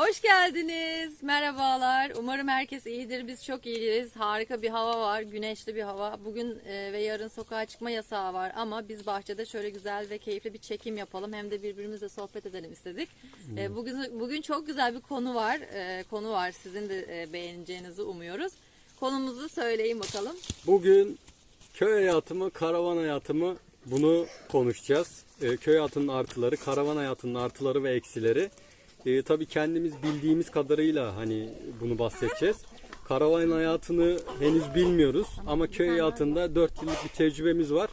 Hoş geldiniz. Merhabalar. Umarım herkes iyidir. Biz çok iyiyiz. Harika bir hava var. Güneşli bir hava. Bugün e, ve yarın sokağa çıkma yasağı var ama biz bahçede şöyle güzel ve keyifli bir çekim yapalım. Hem de birbirimizle sohbet edelim istedik. E, bugün bugün çok güzel bir konu var. E, konu var. Sizin de beğeneceğinizi umuyoruz. Konumuzu söyleyin bakalım. Bugün köy hayatı mı, karavan hayatı mı bunu konuşacağız. Köy hayatının artıları, karavan hayatının artıları ve eksileri. Ee, tabii kendimiz bildiğimiz kadarıyla hani bunu bahsedeceğiz. Karavan hayatını henüz bilmiyoruz ama köy hayatında 4 yıllık bir tecrübemiz var.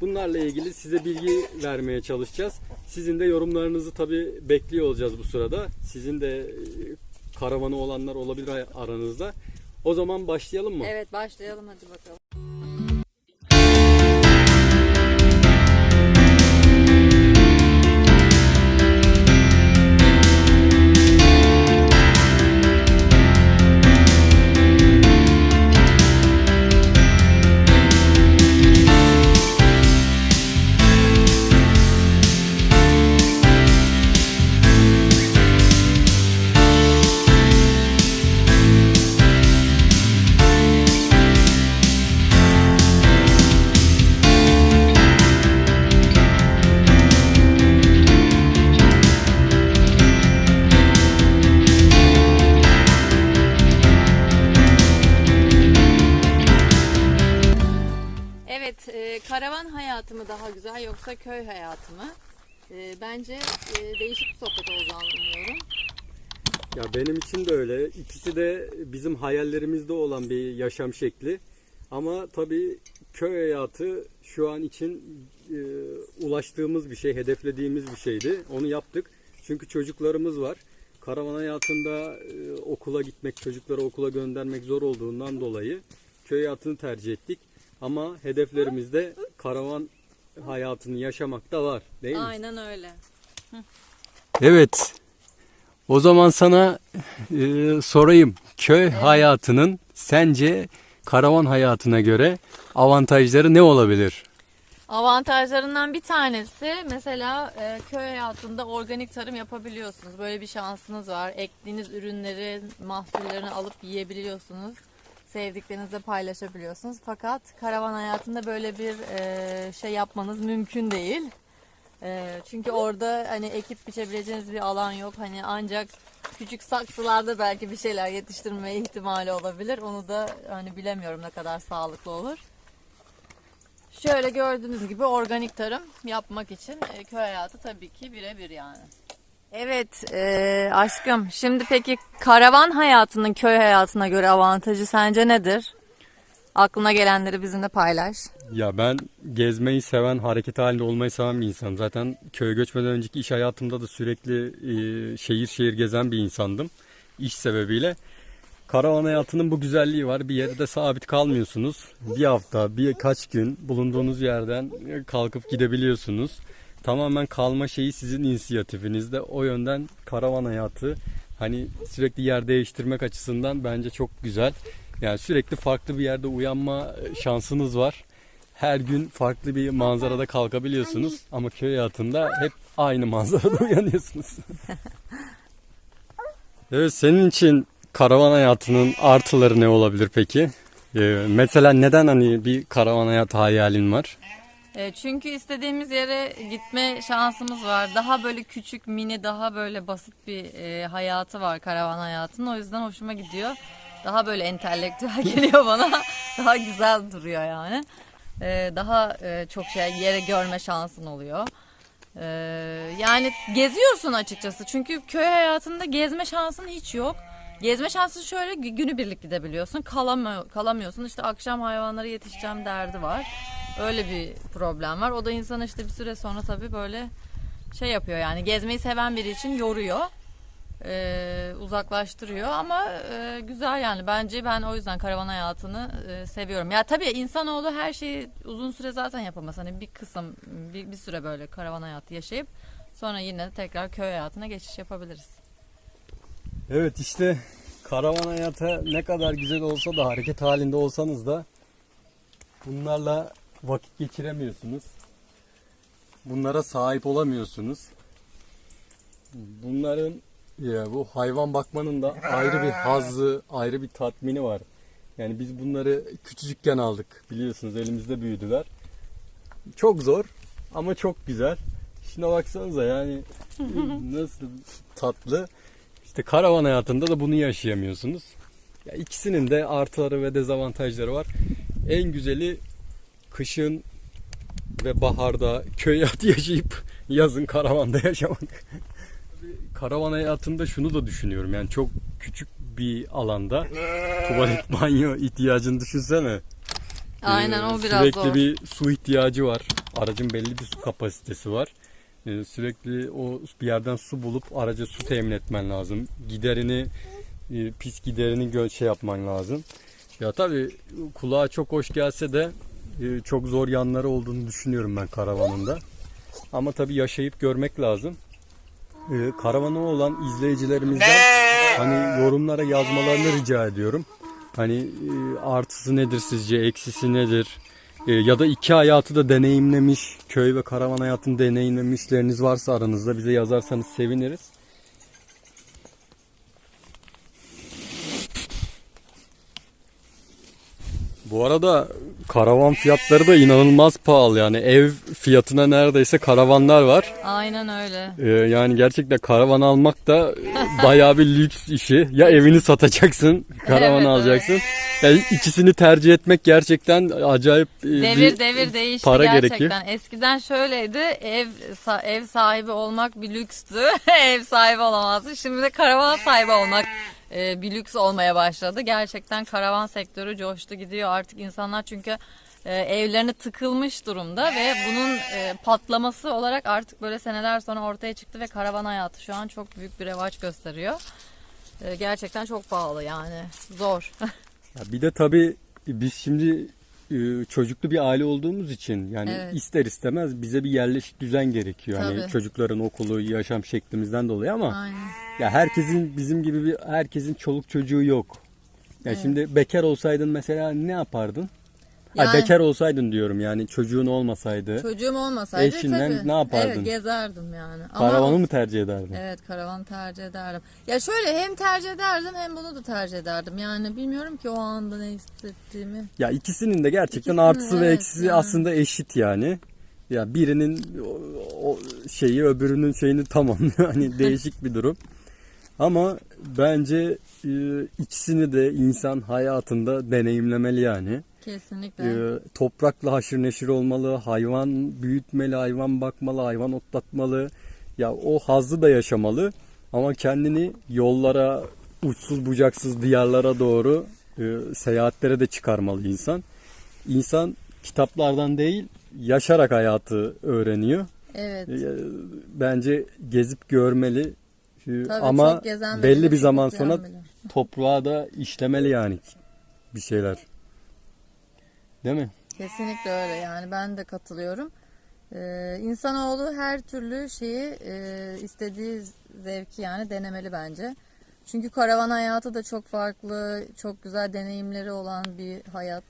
Bunlarla ilgili size bilgi vermeye çalışacağız. Sizin de yorumlarınızı tabii bekliyor olacağız bu sırada. Sizin de e, karavanı olanlar olabilir aranızda. O zaman başlayalım mı? Evet başlayalım hadi bakalım. Evet, e, karavan hayatı mı daha güzel yoksa köy hayatı mı? E, bence e, değişik bir sohbet olacağını umuyorum. Ya benim için de öyle. İkisi de bizim hayallerimizde olan bir yaşam şekli. Ama tabii köy hayatı şu an için e, ulaştığımız bir şey, hedeflediğimiz bir şeydi. Onu yaptık. Çünkü çocuklarımız var. Karavan hayatında e, okula gitmek, çocukları okula göndermek zor olduğundan dolayı köy hayatını tercih ettik. Ama hedeflerimizde karavan hayatını yaşamak da var, değil mi? Aynen öyle. Evet. O zaman sana e, sorayım. Köy hayatının sence karavan hayatına göre avantajları ne olabilir? Avantajlarından bir tanesi mesela e, köy hayatında organik tarım yapabiliyorsunuz. Böyle bir şansınız var. Ektiğiniz ürünleri, mahsullerini alıp yiyebiliyorsunuz. Sevdiklerinizle paylaşabiliyorsunuz. Fakat karavan hayatında böyle bir e, şey yapmanız mümkün değil. E, çünkü orada hani ekip biçebileceğiniz bir alan yok. Hani ancak küçük saksılarda belki bir şeyler yetiştirme ihtimali olabilir. Onu da hani bilemiyorum ne kadar sağlıklı olur. Şöyle gördüğünüz gibi organik tarım yapmak için e, köy hayatı tabii ki birebir yani. Evet e, aşkım şimdi peki karavan hayatının köy hayatına göre avantajı sence nedir? Aklına gelenleri bizimle paylaş. Ya ben gezmeyi seven, hareket halinde olmayı seven bir insanım. Zaten köye göçmeden önceki iş hayatımda da sürekli e, şehir şehir gezen bir insandım. İş sebebiyle. Karavan hayatının bu güzelliği var. Bir yerde sabit kalmıyorsunuz. Bir hafta, birkaç gün bulunduğunuz yerden kalkıp gidebiliyorsunuz. Tamamen kalma şeyi sizin inisiyatifinizde. O yönden karavan hayatı hani sürekli yer değiştirmek açısından bence çok güzel. Yani sürekli farklı bir yerde uyanma şansınız var. Her gün farklı bir manzarada kalkabiliyorsunuz ama köy hayatında hep aynı manzarada uyanıyorsunuz. evet senin için karavan hayatının artıları ne olabilir peki? Ee, mesela neden hani bir karavan hayatı hayalin var? E, çünkü istediğimiz yere gitme şansımız var. Daha böyle küçük, mini, daha böyle basit bir e, hayatı var karavan hayatının. O yüzden hoşuma gidiyor. Daha böyle entelektüel geliyor bana. daha güzel duruyor yani. E, daha çok şey yere görme şansın oluyor. Yani geziyorsun açıkçası. Çünkü köy hayatında gezme şansın hiç yok. Gezme şansı şöyle gü- günübirlik gidebiliyorsun. Kalamıyor, kalamıyorsun. İşte akşam hayvanlara yetişeceğim derdi var. Öyle bir problem var. O da insanı işte bir süre sonra tabii böyle şey yapıyor yani gezmeyi seven biri için yoruyor. Ee, uzaklaştırıyor ama e, güzel yani bence ben o yüzden karavan hayatını e, seviyorum. Ya tabii insanoğlu her şeyi uzun süre zaten yapamaz. Hani bir kısım bir, bir süre böyle karavan hayatı yaşayıp sonra yine tekrar köy hayatına geçiş yapabiliriz. Evet işte karavan hayatı ne kadar güzel olsa da hareket halinde olsanız da bunlarla vakit geçiremiyorsunuz. Bunlara sahip olamıyorsunuz. Bunların ya bu hayvan bakmanın da ayrı bir hazzı, ayrı bir tatmini var. Yani biz bunları küçücükken aldık. Biliyorsunuz elimizde büyüdüler. Çok zor ama çok güzel. Şuna baksanıza yani nasıl tatlı. İşte karavan hayatında da bunu yaşayamıyorsunuz. Ya ikisinin de artıları ve dezavantajları var. En güzeli kışın ve baharda köy hayatı yaşayıp yazın karavanda yaşamak. Karavan hayatında şunu da düşünüyorum yani çok küçük bir alanda tuvalet banyo ihtiyacını düşünsene. Aynen Ee, o biraz Sürekli zor. bir su ihtiyacı var. Aracın belli bir su kapasitesi var. Ee, Sürekli o bir yerden su bulup araca su temin etmen lazım. Giderini e, pis giderini gö- şey yapman lazım. Ya tabii kulağa çok hoş gelse de e, çok zor yanları olduğunu düşünüyorum ben karavanında. Ama tabii yaşayıp görmek lazım. Ee, Karavanı olan izleyicilerimizden hani yorumlara yazmalarını rica ediyorum. Hani e, artısı nedir sizce, eksisi nedir? E, ya da iki hayatı da deneyimlemiş, köy ve karavan hayatını deneyimlemişleriniz varsa aranızda bize yazarsanız seviniriz. Bu arada karavan fiyatları da inanılmaz pahalı yani ev fiyatına neredeyse karavanlar var. Aynen öyle. Ee, yani gerçekten karavan almak da bayağı bir lüks işi. Ya evini satacaksın, karavan Evet, alacaksın. Yani ikisini tercih etmek gerçekten acayip e, Devir devir değişti para gerçekten. Eskiden şöyleydi. Ev ev sahibi olmak bir lükstü. ev sahibi olamazdı. Şimdi de karavan sahibi olmak e, bir lüks olmaya başladı. Gerçekten karavan sektörü coştu gidiyor. Artık insanlar çünkü e, evlerine tıkılmış durumda ve bunun e, patlaması olarak artık böyle seneler sonra ortaya çıktı ve karavan hayatı şu an çok büyük bir revaç gösteriyor. E, gerçekten çok pahalı yani. Zor. Ya bir de tabii biz şimdi çocuklu bir aile olduğumuz için yani Evet. ister istemez bize bir yerleşik düzen gerekiyor. Hani Tabii. çocukların okulu, yaşam şeklimizden dolayı ama Aynen. ya herkesin bizim gibi bir herkesin çoluk çocuğu yok. Ya şimdi bekar olsaydın mesela ne yapardın? Ay, Yani- bekar olsaydın diyorum yani çocuğun olmasaydı. Çocuğum olmasaydı Eşinden tabii. ne yapardın? Evet gezerdim yani. Ama Karavanı mı tercih ederdin? Evet karavan tercih ederdim. Ya şöyle hem tercih ederdim hem bunu da tercih ederdim. Yani bilmiyorum ki o anda ne hissettiğimi. Ya ikisinin de gerçekten İkisinin, artısı ve evet, eksisi yani. aslında eşit yani. Ya birinin o, o şeyi öbürünün şeyini tamamlıyor. Hani değişik bir durum. Ama bence e, ikisini de insan hayatında deneyimlemeli yani. Kesinlikle. E, toprakla haşır neşir olmalı, hayvan büyütmeli, hayvan bakmalı, hayvan otlatmalı. Ya o hazzı da yaşamalı. Ama kendini yollara, uçsuz bucaksız diyarlara doğru e, seyahatlere de çıkarmalı insan. İnsan kitaplardan değil, yaşarak hayatı öğreniyor. evet. E, bence gezip görmeli. E, Tabii ama belli bir zaman sonra toprağa da işlemeli yani bir şeyler. Değil mi? Kesinlikle öyle yani ben de katılıyorum. Ee, insanoğlu her türlü şeyi e, istediği zevki yani denemeli bence. Çünkü karavan hayatı da çok farklı, çok güzel deneyimleri olan bir hayat.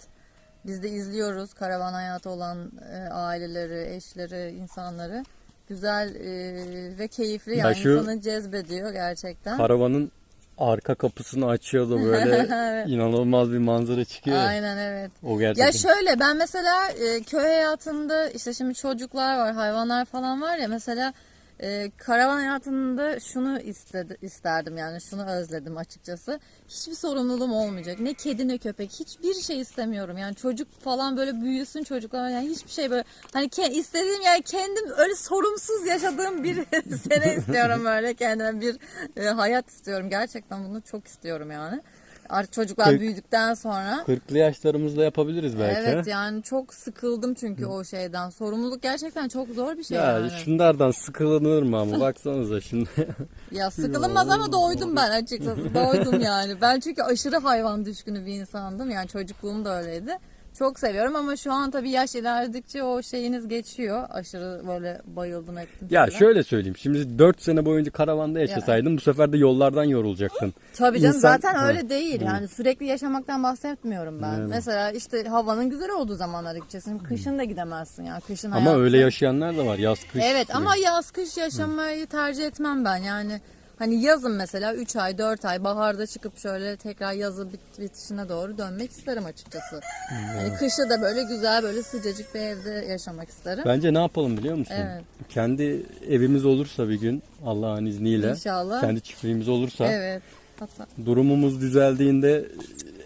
Biz de izliyoruz karavan hayatı olan e, aileleri, eşleri, insanları. Güzel e, ve keyifli Ya yani şu- insanı cezbediyor gerçekten. Karavanın arka kapısını açıyor da böyle inanılmaz bir manzara çıkıyor. Aynen evet. O gerçekten. Ya şöyle ben mesela e, köy hayatında işte şimdi çocuklar var, hayvanlar falan var ya mesela e, karavan hayatında şunu istedi, isterdim yani şunu özledim açıkçası. Hiçbir sorumluluğum olmayacak. Ne kedi ne köpek. Hiçbir şey istemiyorum. Yani çocuk falan böyle büyüsün çocuklar yani hiçbir şey böyle hani ke- istediğim yani kendim öyle sorumsuz yaşadığım bir sene istiyorum böyle kendime bir e, hayat istiyorum. Gerçekten bunu çok istiyorum yani. Artık çocuklar Kırk- büyüdükten sonra 40'lı yaşlarımızda yapabiliriz belki. Evet yani çok sıkıldım çünkü o şeyden. Sorumluluk gerçekten çok zor bir şey Ya yani. şunlardan sıkılınır mı ama baksanıza şimdi. Ya sıkılınmaz ama doydum ben açıkçası. Doydum yani. Ben çünkü aşırı hayvan düşkünü bir insandım. Yani çocukluğum da öyleydi. Çok seviyorum ama şu an tabii yaş ilerledikçe o şeyiniz geçiyor. Aşırı böyle bayıldım ettim. ya falan. şöyle söyleyeyim. Şimdi 4 sene boyunca karavanda yaşasaydın bu sefer de yollardan yorulacaktın. Tabii canım İnsan- zaten Ha. öyle değil. Yani sürekli yaşamaktan bahsetmiyorum ben. Mesela işte havanın güzel olduğu zamanlar gideceksin. Kışın da gidemezsin yani. Kışın Ama öyle hayatı- yaşayanlar da var. Yaz kış. Evet sürekli. ama yaz kış yaşamayı tercih etmem ben yani. Hani yazın mesela 3 ay 4 ay baharda çıkıp şöyle tekrar yazı bit bitişine doğru dönmek isterim açıkçası. Hani kışı da böyle güzel böyle sıcacık bir evde yaşamak isterim. Bence ne yapalım biliyor musun? Evet. Kendi evimiz olursa bir gün Allah'ın izniyle İnşallah. kendi çiftliğimiz olursa Evet. Hatta, durumumuz düzeldiğinde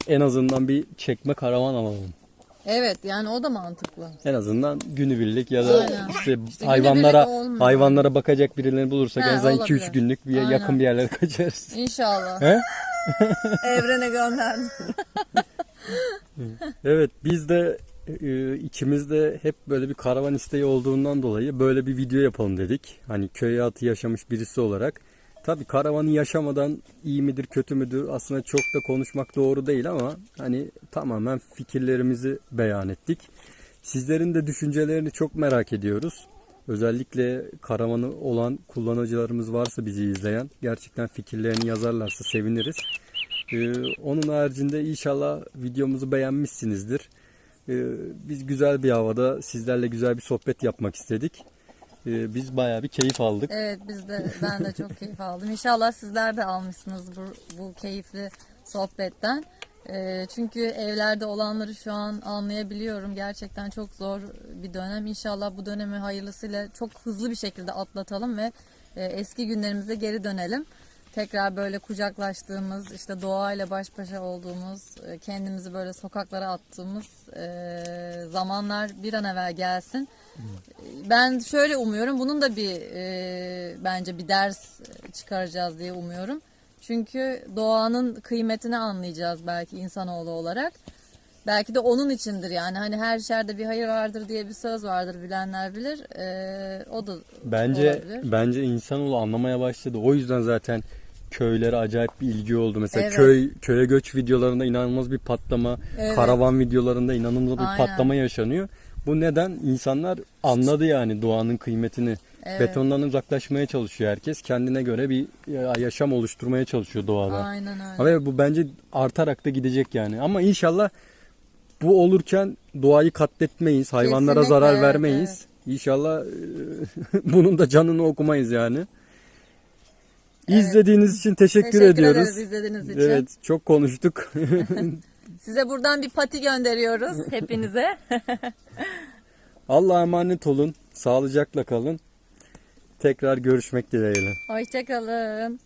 en azından bir çekme karavan alalım. Evet yani o da mantıklı. En azından günübirlik ya da Aynen. işte, İşte hayvanlara günübirlik olmuyor. hayvanlara bakacak birilerini bulursak Ha, en azından olabilir. 2-3 günlük bir Aynen. yakın bir yerlere kaçarız. İnşallah. He? Evrene gönderdim. Evet biz de e, ikimiz de hep böyle bir karavan isteği olduğundan dolayı böyle bir video yapalım dedik. Hani köy hayatı yaşamış birisi olarak. Tabi karavanı yaşamadan iyi midir kötü müdür aslında çok da konuşmak doğru değil ama hani tamamen fikirlerimizi beyan ettik. Sizlerin de düşüncelerini çok merak ediyoruz. Özellikle karavanı olan kullanıcılarımız varsa bizi izleyen gerçekten fikirlerini yazarlarsa seviniriz. Ee, onun haricinde inşallah videomuzu beğenmişsinizdir. Ee, biz güzel bir havada sizlerle güzel bir sohbet yapmak istedik. Ee, biz bayağı bir keyif aldık. Evet biz de ben de çok keyif aldım. İnşallah sizler de almışsınız bu, bu keyifli sohbetten. Ee, çünkü evlerde olanları şu an anlayabiliyorum. Gerçekten çok zor bir dönem. İnşallah bu dönemi hayırlısıyla çok hızlı bir şekilde atlatalım ve e, eski günlerimize geri dönelim. Tekrar böyle kucaklaştığımız, işte doğayla baş başa olduğumuz, e, kendimizi böyle sokaklara attığımız e, zamanlar bir an evvel gelsin. Ben şöyle umuyorum. Bunun da bir e, bence bir ders çıkaracağız diye umuyorum. Çünkü doğanın kıymetini anlayacağız belki insanoğlu olarak. Belki de onun içindir yani. Hani her şerde bir hayır vardır diye bir söz vardır bilenler bilir. E, o da Bence olabilir. bence insanoğlu anlamaya başladı. O yüzden zaten köylere acayip bir ilgi oldu. Mesela Evet. köy köye göç videolarında inanılmaz bir patlama, Evet. karavan videolarında inanılmaz bir Aynen. patlama yaşanıyor. Bu neden insanlar anladı yani doğanın kıymetini. Evet. Betondan uzaklaşmaya çalışıyor herkes. Kendine göre bir ya- yaşam oluşturmaya çalışıyor doğada. Aynen öyle. Ve bu bence artarak da gidecek yani. Ama inşallah bu olurken doğayı katletmeyiz, hayvanlara Kesinlikle, zarar evet, vermeyiz. İnşallah e, bunun da canını okumayız yani. İzlediğiniz için teşekkür, Teşekkür ediyoruz. ederiz izlediğiniz için. Evet, çok konuştuk. Size buradan bir pati gönderiyoruz hepinize. Allah'a emanet olun. Sağlıcakla kalın. Tekrar görüşmek dileğiyle. Hoşçakalın.